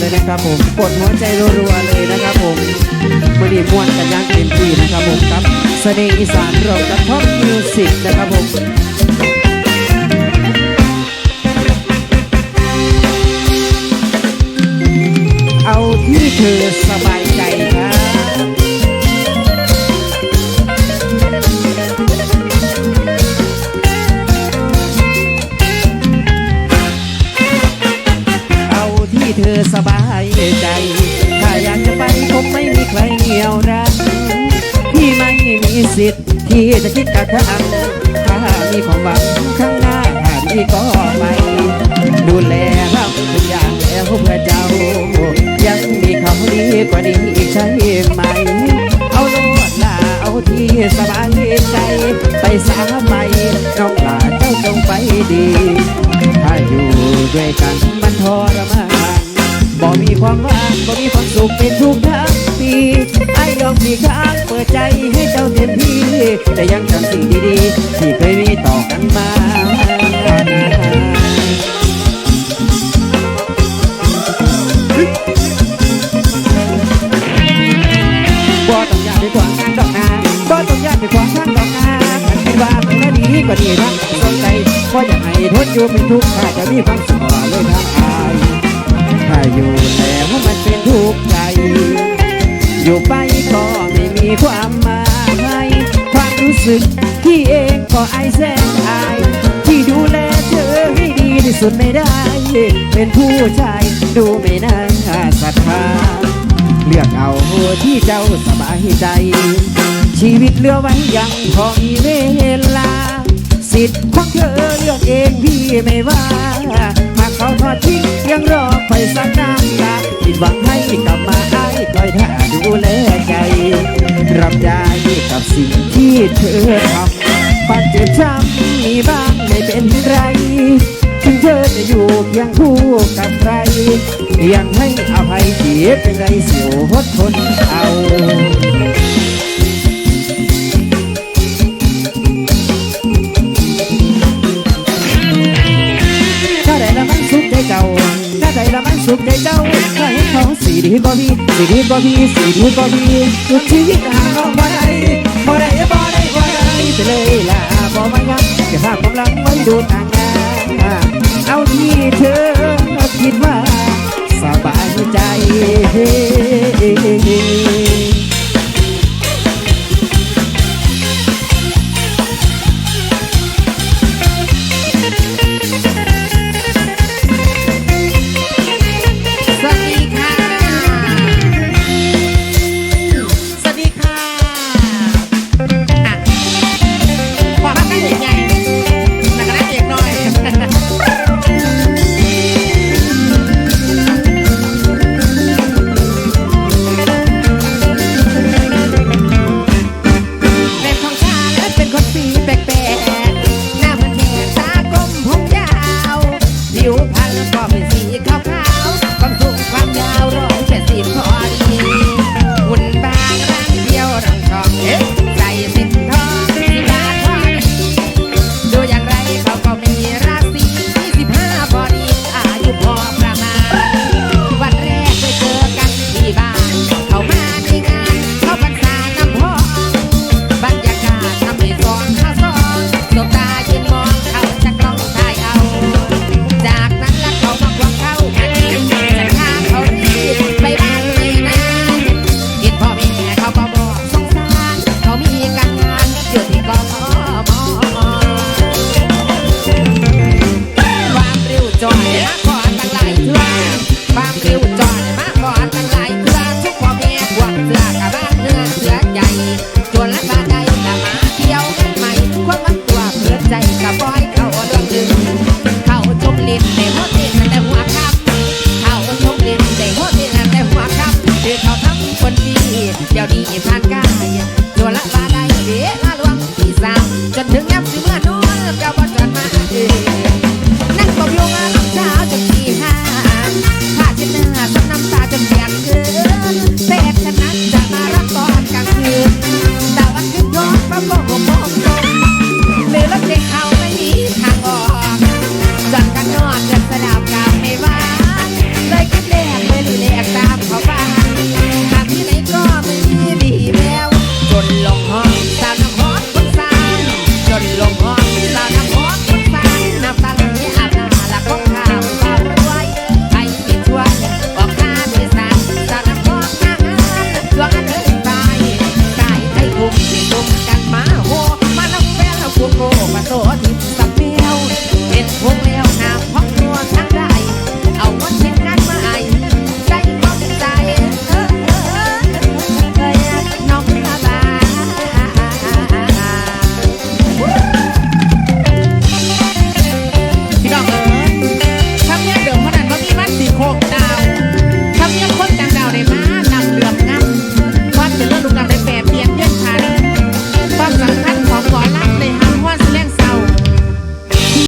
เลยนะครับผมกดหัวใจรัวๆเลยนะครับผมมันนี้ม่วนกันอยังเต็มที่นะครับผมครับเสน่ห์อีสานเรากับท็อปมิวสิกนะครับผม สิทธิ์ที่จะคิดกับทางถ้ามีความหวังข้างหน้าถ้าดีก็ไปดูแลเราทุกอย่างแล้วเพื่อเจ้า ยังมีเขาดีกว่านี้อีกใช่ไหม เอาโลดลาเอาที่สบายใจ ไปสาไหมน้องลาเจ้าจงไปดี ถ้าอยู่ด้วยกันมันทรมาน บ่มีความว่างบ่มีความสุขเป็นทุกทั้งปีไอ้ยอมที่ค้างเปิดใจให้เจ้าเต็มที่ แต่ยังจำสิ่งดีๆ ที่เคยมีต่อกันมาบ่ต้องอยากไปขวางทางดอกนาบ่ต้องอยากไปขวางทางดอกนาขันคิดว่ามันน่าดีกว่านี้ทั้งสนใจเพราะอยากให้ทนอยู่เป็นทุกข์ถ้าจะมีความสุขเลยทาง อยู่แล้วมันเป็นทุกข์ใจ อยู่ไปก็ไม่มีความหมายความรู้สึกที่เองก็ไอแสนอาย ที่ดูแลเธอให้ดีที่สุดไม่ได้ เป็นผู้ชายดูไม่น่าศรัทธาเลือกเอาที่เจ้าสบายใจ ชีวิตเหลือไว้ยังพอมีเวลา สิทธิ์ของเธอเลือกเองพี่ไม่ว่าหากเขาทอดทิ้งยังรอ หวังให้กลับมาไอ้คอยท่าดูแลใจ รับได้กับสิ่งที่เธอทำปัจเจ็บช้ำมีบ้างไม่เป็นไร ถึงเธอจะอยู่เคียงคู่กับใคร ยังให้อภัยเสียเป็นไรเสียวหดทนเอา สุขใจเจ้าใครเขาสีดีก็พี่สีดีก็พี่สีดีก็พี่ทุกชีวิตหางบ่ได้บ่ได้บ่ได้บ่ได้ไปเลยล่ะบ่มายับจะพาความหลังไว้ดูต่างหน้าเอาที่เธอคิดว่าสบายใจ